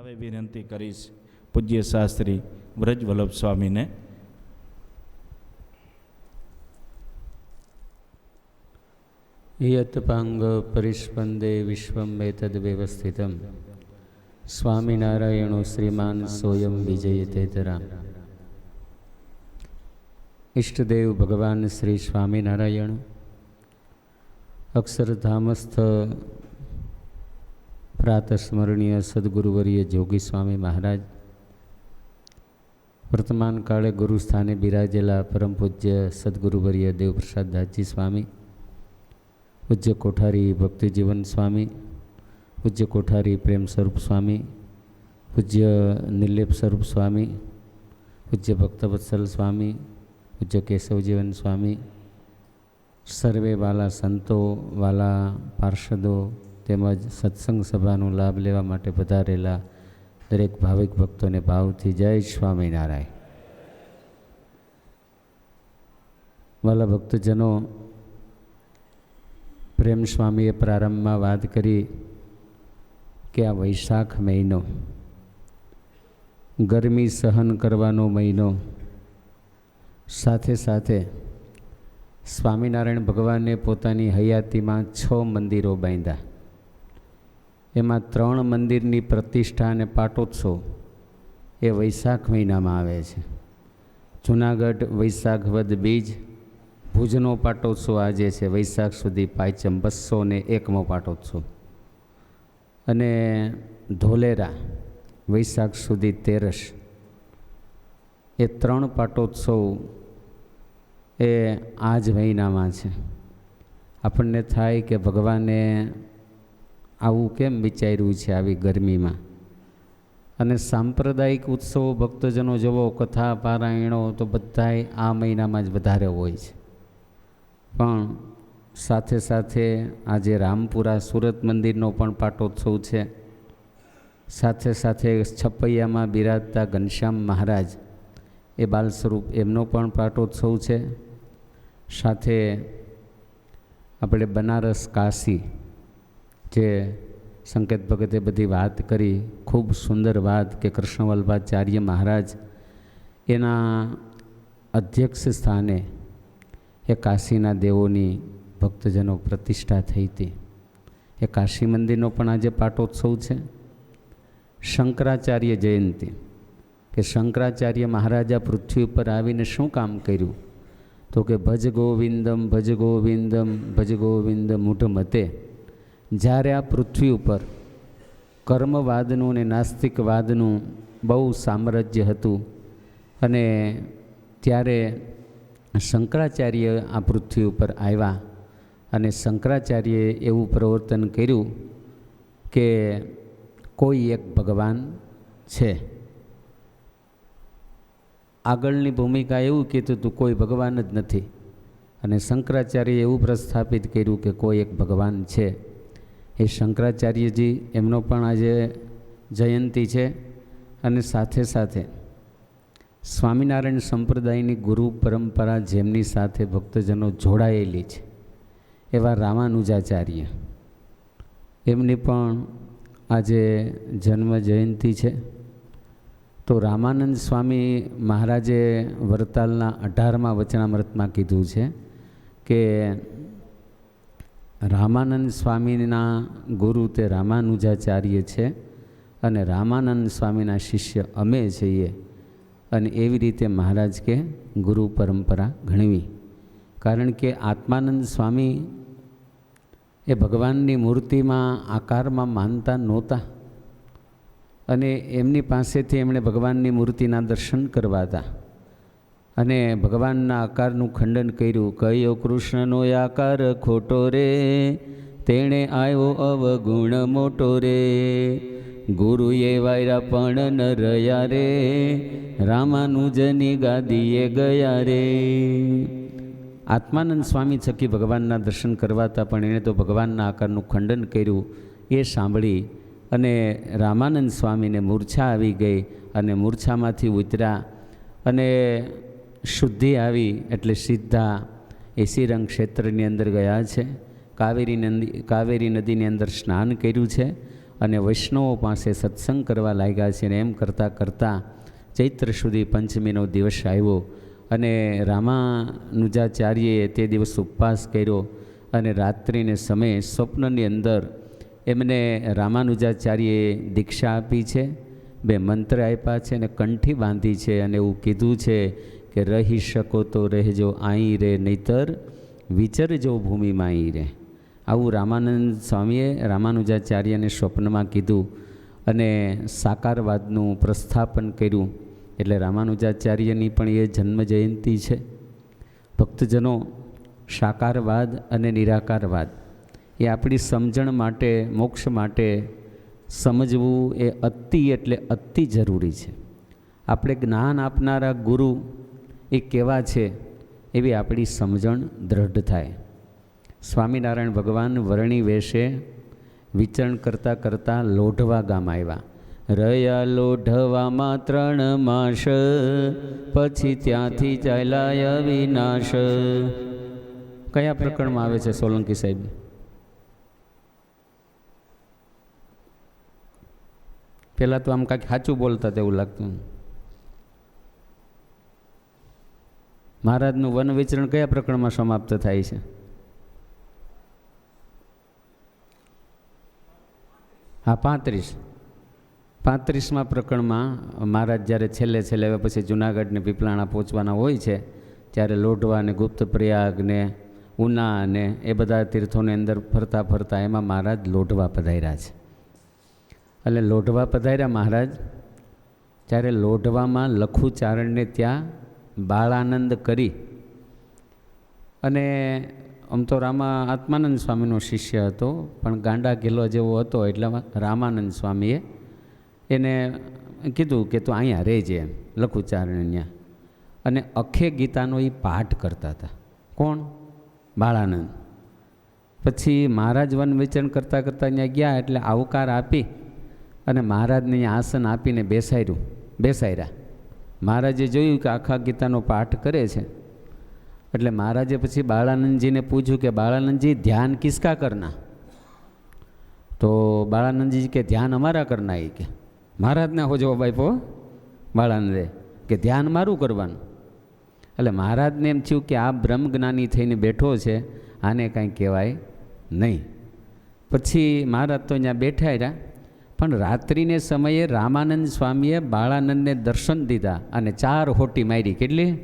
હવે વિનંતી કરીશ પૂજ્ય શાસ્ત્રી વ્રજ વલ્લભ સ્વામીને. યતપાંગ પરિસ્પંદે વિશ્વમ એતદ્વ્યવસ્થિતમ સ્વામિનારાયણો શ્રીમાન સોયમ વિજયતેતરા ઈષ્ટદેવ ભગવાન શ્રી સ્વામિનારાયણ. અક્ષરધામસ્થ પ્રાતસ્મરણીય સદગુરુવર્ય જોગી સ્વામી મહારાજ. વર્તમાન કાળે ગુરુસ્થાને બિરાજેલા પરમ પૂજ્ય સદગુરુવર્ય દેવપ્રસાદ દાસજી સ્વામી, પૂજ્ય કોઠારી ભક્તિજીવન સ્વામી, પૂજ્ય કોઠારી પ્રેમ સ્વરૂપ સ્વામી, પૂજ્ય નિર્લેપ સ્વરૂપ સ્વામી, પૂજ્ય ભક્તવત્સલ સ્વામી, પૂજ્ય કેશવજીવન સ્વામી, સર્વે વાલા સંતો, વાલા પાર્ષદો તેમજ સત્સંગ સભાનો લાભ લેવા માટે પધારેલા દરેક ભાવિક ભક્તોને ભાવથી જય સ્વામિનારાયણ. વાલા ભક્તજનો, પ્રેમ સ્વામીએ પ્રારંભમાં વાત કરી કે આ વૈશાખ મહિનો, ગરમી સહન કરવાનો મહિનો, સાથે સાથે સ્વામિનારાયણ ભગવાને પોતાની હયાતીમાં છ મંદિરો બાંધ્યા. એમાં ત્રણ મંદિરની પ્રતિષ્ઠા અને પાટોત્સવ એ વૈશાખ મહિનામાં આવે છે. જુનાગઢ વૈશાખ વદ બીજ, ભુજનો પાટોત્સવ આજે છે. વૈશાખ સુધી પાંચમ બસો ને એકમો પાટોત્સવ. અને ધોલેરા વૈશાખ સુધી તેરસ. એ ત્રણ પાટોત્સવ એ આ જ મહિનામાં છે. આપણને થાય કે ભગવાને આવું કેમ વિચાર્યું છે આવી ગરમીમાં? અને સાંપ્રદાયિક ઉત્સવો ભક્તજનો જવો કથા, પારાયણો તો બધાય આ મહિનામાં જ વધારે હોય છે. પણ સાથે સાથે આજે રામપુરા સુરત મંદિરનો પણ પાટોત્સવ છે. સાથે સાથે છપૈયામાં બિરાજતા ઘનશ્યામ મહારાજ એ બાલ સ્વરૂપ એમનો પણ પાટોત્સવ છે. સાથે આપણે બનારસ કાશી જે સંકેત ભગતે બધી વાત કરી, ખૂબ સુંદર વાત કે કૃષ્ણવલ્ભાચાર્ય મહારાજ એના અધ્યક્ષ સ્થાને એ કાશીના દેવોની ભક્તજનો પ્રતિષ્ઠા થઈ હતી. એ કાશી મંદિરનો પણ આજે પાટોત્સવ છે. શંકરાચાર્ય જયંતિ. કે શંકરાચાર્ય મહારાજા પૃથ્વી ઉપર આવીને શું કામ કર્યું? તો કે ભજ ગોવિંદમ ભજ ગોવિંદમ, ભજ ગોવિંદ મૂઢ મતે. જ્યારે આ પૃથ્વી ઉપર કર્મવાદનું અને નાસ્તિકવાદનું બહુ સામ્રાજ્ય હતું અને ત્યારે શંકરાચાર્ય આ પૃથ્વી ઉપર આવ્યા અને શંકરાચાર્યએ એવું પ્રવર્તન કર્યું કે કોઈ એક ભગવાન છે. આગળની ભૂમિકા એવું કીધું હતું કોઈ ભગવાન જ નથી. અને શંકરાચાર્યએ એવું પ્રસ્થાપિત કર્યું કે કોઈ એક ભગવાન છે. એ શંકરાચાર્યજી એમનો પણ આજે જયંતિ છે અને સાથે સાથે સ્વામિનારાયણ સંપ્રદાયની ગુરુ પરંપરા જેમની સાથે ભક્તજનો જોડાયેલી છે, એવા રામાનુજાચાર્ય. એમની પણ આજે જન્મ જયંતિ છે. તો રામાનંદ સ્વામી મહારાજે વરતાલના અઢારમા વચનામૃતમાં કીધું છે કે રામાનંદ સ્વામીના ગુરુ તે રામાનુજાચાર્ય છે અને રામાનંદ સ્વામીના શિષ્ય અમે છીએ અને એવી રીતે મહારાજ કે ગુરુ પરંપરા ગણવી કારણ કે આત્માનંદ સ્વામી એ ભગવાનની મૂર્તિમાં આકારમાં માનતા નહોતા અને એમની પાસેથી એમણે ભગવાનની મૂર્તિના દર્શન કરવા હતા. અને ભગવાનના આકારનું ખંડન કર્યું. કયો કૃષ્ણનો આકાર ખોટો રે? તેણે આવ્યો અવગુણ મોટો રે. ગુરુએ વાયરા પણ ન રહ્યા રે. રામાનુજની ગાદીએ ગયા રે. આત્માનંદ સ્વામી છકી ભગવાનના દર્શન કરવાતા પણ એણે તો ભગવાનના આકારનું ખંડન કર્યું એ સાંભળી અને રામાનંદ સ્વામીને મૂર્છા આવી ગઈ અને મૂર્છામાંથી ઉતર્યા. અને શુદ્ધિ આવી એટલે સીધા એસી રંગ ક્ષેત્રની અંદર ગયા છે. કાવેરી નદી, કાવેરી નદીની અંદર સ્નાન કર્યું છે અને વૈષ્ણવો પાસે સત્સંગ કરવા લાગ્યા છે અને એમ કરતાં કરતાં ચૈત્ર સુધી પંચમીનો દિવસ આવ્યો અને રામાનુજાચાર્યએ તે દિવસ ઉપવાસ કર્યો અને રાત્રિને સમયે સ્વપ્નની અંદર એમને રામાનુજાચાર્યએ દીક્ષા આપી છે, બે મંત્ર આપ્યા છે અને કંઠી બાંધી છે અને એવું કીધું છે કે રહી શકો તો રહેજો અહીં રે નહીતર વિચરજો ભૂમિમાં અહીં રે. આવું રામાનંદ સ્વામીએ રામાનુજાચાર્યને સ્વપ્નમાં કીધું અને સાકારવાદનું પ્રસ્થાપન કર્યું. એટલે રામાનુજાચાર્યની પણ એ જન્મ જયંતિ છે. ભક્તજનો, સાકારવાદ અને નિરાકારવાદ, એ આપણી સમજણ માટે, મોક્ષ માટે સમજવું એ અતિ એટલે અતિ જરૂરી છે. આપણે જ્ઞાન આપનારા ગુરુ એ કેવા છે એવી આપણી સમજણ દ્રઢ થાય. સ્વામિનારાયણ ભગવાન વરણી વેશે વિચરણ કરતાં કરતાં લોઢવા ગામ આવ્યા. રહ્યા લોઢવામાં ત્રણ માસ, પછી ત્યાંથી ચાલ્યા વિનાશ. કયા પ્રકરણમાં આવે છે સોલંકી સાહેબ? પહેલાં તો આમ કાંઈક સાચું બોલતા તેવું લાગતું. મહારાજનું વન વિચરણ કયા પ્રકરણમાં સમાપ્ત થાય છે? હા, પાંત્રીસ. પાંત્રીસમાં પ્રકરણમાં મહારાજ જ્યારે છેલ્લે છેલ્લે હવે પછી જુનાગઢને પીપલાણા પહોંચવાના હોય છે, ત્યારે લોઢવા ને ગુપ્ત પ્રયાગ ને ઉના ને એ બધા તીર્થોની અંદર ફરતા ફરતા એમાં મહારાજ લોઢવા પધાર્યા છે. એટલે લોઢવા પધાર્યા મહારાજ ત્યારે લોઢવામાં લખુચારણને ત્યાં બાળાનંદ કરી અને આમ તો રામા આત્માનંદ સ્વામીનો શિષ્ય હતો, પણ ગાંડા કિલ્લો જેવો હતો એટલે રામાનંદ સ્વામીએ એને કીધું કે તું અહીંયા રહેજે એમ, લખુચારણ ત્યાં અને અખે ગીતાનો એ પાઠ કરતા હતા. કોણ? બાળાનંદ. પછી મહારાજ વન વિચરણ કરતાં કરતાં ત્યાં ગયા એટલે આવકાર આપી અને મહારાજને આસન આપીને બેસાડ્યું, બેસાડ્યા. મહારાજે જોયું કે આખા ગીતાનો પાઠ કરે છે. એટલે મહારાજે પછી બાળાનંદજીને પૂછ્યું કે બાળાનંદજી, ધ્યાન કિસકા કરના? તો બાળાનંદજી કે, ધ્યાન અમારા કરના? એ કે, મહારાજને હો જવાબ આપ્યો બાળાનંદે, કે ધ્યાન મારું કરવાનું. એટલે મહારાજને એમ થયું કે આ બ્રહ્મજ્ઞાની થઈને બેઠો છે, આને કાંઈ કહેવાય નહીં. પછી મહારાજ તો અહીંયા બેઠા રહ્યા. પણ રાત્રિને સમયે રામાનંદ સ્વામીએ બાળાનંદને દર્શન દીધા અને ચાર હોટી મારી. કેટલી?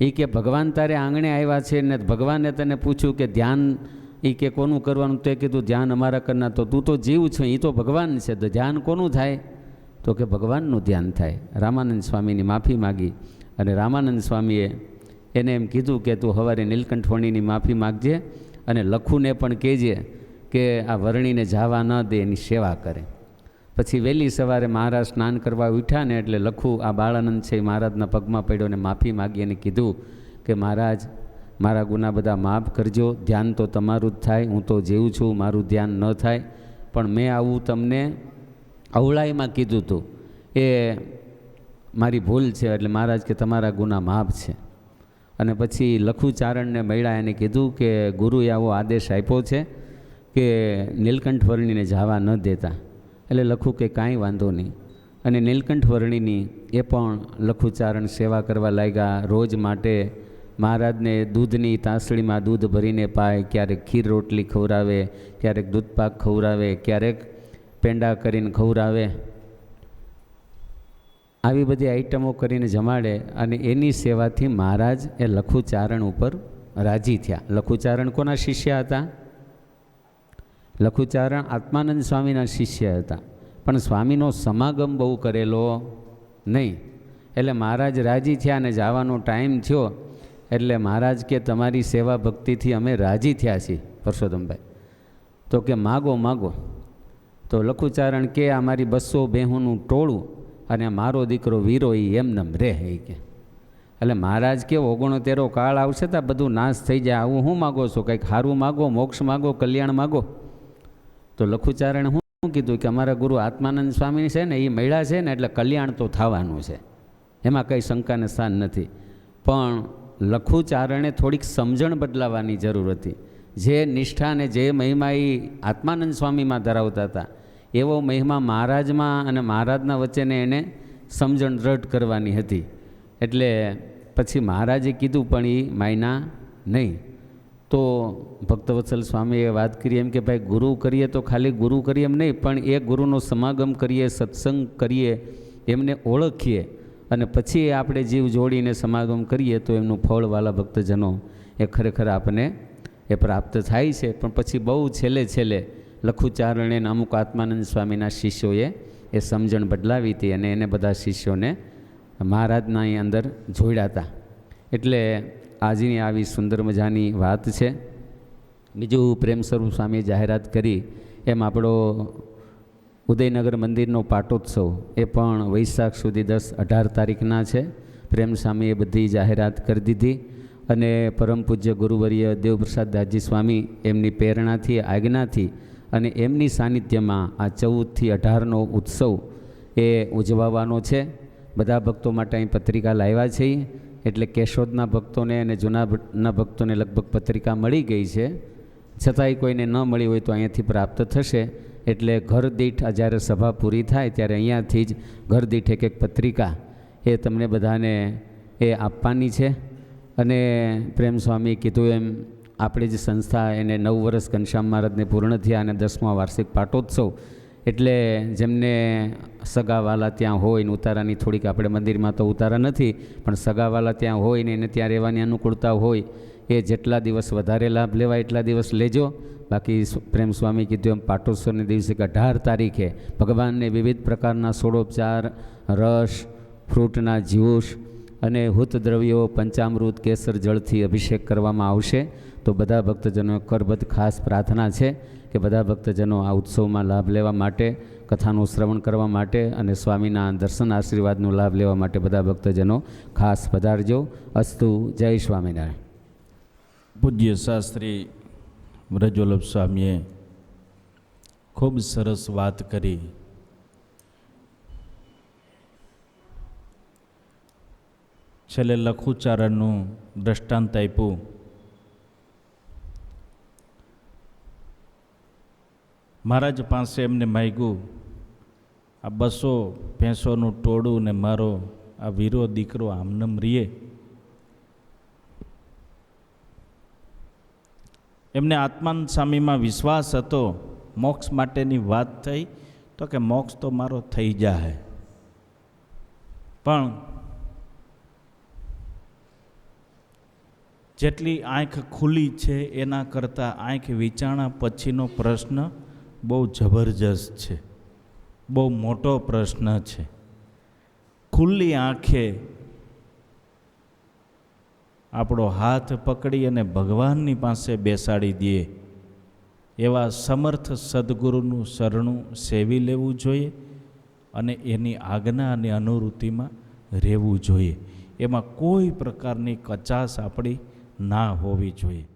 એ કે ભગવાન તારે આંગણે આવ્યા છે ને ભગવાને તને પૂછ્યું કે ધ્યાન એ કે કોનું કરવાનું? તે કીધું, ધ્યાન અમારા કરના. તો તું તો જીવ છે એ તો ભગવાન છે, તો ધ્યાન કોનું થાય? તો કે ભગવાનનું ધ્યાન થાય. રામાનંદ સ્વામીની માફી માગી અને રામાનંદ સ્વામીએ એને એમ કીધું કે તું સવારે નીલકંઠવણીની માફી માગજે અને લખુને પણ કહેજે કે આ વરણીને જવા ન દે, એની સેવા કરે. પછી વહેલી સવારે મહારાજ સ્નાન કરવા ઉઠ્યા ને એટલે લખું, આ બાળાનંદ છે મહારાજના પગમાં પડ્યો ને માફી માગી અને કીધું કે, મહારાજ, મારા ગુના બધા માફ કરજો, ધ્યાન તો તમારું જ થાય, હું તો જેવું છું, મારું ધ્યાન ન થાય, પણ મેં આવું તમને અવળાઈમાં કીધું હતું એ મારી ભૂલ છે, એટલે મહારાજ કે, તમારા ગુના માફ છે. અને પછી લખુચારણને મળ્યા એને કીધું કે, ગુરુએ આવો આદેશ આપ્યો છે કે નીલકંઠ વર્ણીને જવા ન દેતા, એટલે લખું કે કાંઈ વાંધો નહીં. અને નીલકંઠ વર્ણીની એ પણ લખુચારણ સેવા કરવા લાગ્યા, રોજ માટે મહારાજને દૂધની તાંસળીમાં દૂધ ભરીને પાય, ક્યારેક ખીર રોટલી ખવડાવે, ક્યારેક દૂધપાક ખવડાવે, ક્યારેક પેંડા કરીને ખવડાવે. આવી બધી આઈટમો કરીને જમાડે અને એની સેવાથી મહારાજ એ લખુચારણ ઉપર રાજી થયા. લખુચારણ કોના શિષ્ય હતા? લખુચારણ આત્માનંદ સ્વામીના શિષ્ય હતા. પણ સ્વામીનો સમાગમ બહુ કરેલો નહીં. એટલે મહારાજ રાજી થયા અને જવાનો ટાઈમ થયો. એટલે મહારાજ કે તમારી સેવા ભક્તિથી અમે રાજી થયા છીએ, પરસોત્તમભાઈ. તો કે માગો માગો. તો લખુચારણ કે આ મારી બસો બેહુંનું ટોળું અને મારો દીકરો વીરો એ એમનેમ રહે એ કે. એટલે મહારાજ કે ઓગણોતેરો કાળ આવશે તો બધું નાશ થઈ જાય. આવું હું માગો છો? કંઈક સારું માગો, મોક્ષ માગો, કલ્યાણ માગો? તો લખુચારણ શું કીધું કે અમારા ગુરુ આત્માનંદ સ્વામી છે ને, એ મહિલા છે ને, એટલે કલ્યાણ તો થવાનું છે. એમાં કંઈ શંકાને સ્થાન નથી. પણ લખુચારણે થોડીક સમજણ બદલાવાની જરૂર હતી. જે નિષ્ઠા અને જે મહિમા એ આત્માનંદ સ્વામીમાં ધરાવતા હતા, એવો મહિમા મહારાજમાં અને મહારાજના વચ્ચેને એને સમજણ દ્રઢ કરવાની હતી. એટલે પછી મહારાજે કીધું, પણ એ માયના નહીં. તો ભક્તવત્સલ સ્વામીએ વાત કરી એમ કે ભાઈ ગુરુ કરીએ તો ખાલી ગુરુ કરીએ એમ નહીં, પણ એ ગુરુનો સમાગમ કરીએ, સત્સંગ કરીએ, એમને ઓળખીએ અને પછી આપણે જીવ જોડીને સમાગમ કરીએ તો એમનું ફળવાલા ભક્તજનો એ ખરેખર આપણને એ પ્રાપ્ત થાય છે. પણ પછી બહુ છેલ્લે છેલ્લે લખુચારણે અમુક આત્માનંદ સ્વામીના શિષ્યોએ એ સમજણ બદલાવી હતી અને એને બધા શિષ્યોને મહારાજના અંદર જોડ્યા હતા એટલે આજની આવી સુંદર મજાની વાત છે. બીજું પ્રેમ સ્વરૂપ સ્વામીએ જાહેરાત કરી, એમ આપણો ઉદયનગર મંદિરનો પાટોત્સવ એ પણ વૈશાખ સુધી દસ અઢાર તારીખના છે. પ્રેમ સ્વામીએ બધી જાહેરાત કરી દીધી અને પરમ પૂજ્ય ગુરુવર્ય દેવપ્રસાદ દાસજી સ્વામી એમની પ્રેરણાથી, આજ્ઞાથી અને એમની સાનિધ્યમાં આ ચૌદથી અઢારનો ઉત્સવ એ ઉજવવાનો છે. બધા ભક્તો માટે અહીં પત્રિકા લાવ્યા છે. એટલે કેશોદના ભક્તોને અને જૂનાના ભક્તોને લગભગ પત્રિકા મળી ગઈ છે. છતાંય કોઈને ન મળી હોય તો અહીંયાથી પ્રાપ્ત થશે. એટલે ઘર દીઠ જ્યારે સભા પૂરી થાય ત્યારે અહીંયાથી જ ઘર દીઠ એક એક પત્રિકા એ તમને બધાને એ આપવાની છે. અને પ્રેમ સ્વામી કીધું એમ, આપણી જે સંસ્થા એને નવ વર્ષ ઘનશ્યામ મહારાજને પૂર્ણ થયા અને દસમા વાર્ષિક પાટોત્સવ એટલે જેમને સગાવાલા ત્યાં હોય ને ઉતારાની થોડીક આપણે મંદિરમાં તો ઉતારા નથી, પણ સગાવાલા ત્યાં હોય ને એને ત્યાં રહેવાની અનુકૂળતા હોય, એ જેટલા દિવસ વધારે લાભ લેવાય એટલા દિવસ લેજો. બાકી પ્રેમ સ્વામી કીધું એમ, પાટોત્સવને દિવસે કે અઢાર તારીખે ભગવાનને વિવિધ પ્રકારના સોડોપચાર, રસ, ફ્રૂટના જ્યુસ અને હૂત દ્રવ્યો પંચામૃત, કેસર જળથી અભિષેક કરવામાં આવશે. તો બધા ભક્તજનો કરબદ્ધ ખાસ પ્રાર્થના છે. કે બધા ભક્તજનો આ ઉત્સવમાં લાભ લેવા માટે, કથાનું શ્રવણ કરવા માટે અને સ્વામીના દર્શન આશીર્વાદનો લાભ લેવા માટે બધા ભક્તજનો ખાસ પધારજો. અસ્તુ, જય સ્વામિનારાયણ. પૂજ્ય શાસ્ત્રી વ્રજવલ્લભ સ્વામીએ ખૂબ સરસ વાત કરી. છેલ્લે લખુચારણનું દ્રષ્ટાંત આપ્યું. મહારાજ પાસે એમને માગ્યું, આ બસો ભેંસોનું ટોળું ને મારો આ વીરો દીકરો આમનમ રીએ. એમને આત્માન સ્વામીમાં વિશ્વાસ હતો, મોક્ષ માટેની વાત થઈ, તો કે મોક્ષ તો મારો થઈ જાય પણ જેટલી આંખ ખુલ્લી છે એના કરતાં આંખ વિચારણા પછીનો પ્રશ્ન બહુ જબરજસ્ત છે. બહુ મોટો પ્રશ્ન છે. ખુલ્લી આંખે આપણો હાથ પકડી અને ભગવાનની પાસે બેસાડી દઈએ, એવા સમર્થ સદગુરુનું શરણું સેવી લેવું જોઈએ અને એની આજ્ઞા અને અનુવૃત્તિમાં રહેવું જોઈએ. એમાં કોઈ પ્રકારની કચાશ આપણી ના હોવી જોઈએ.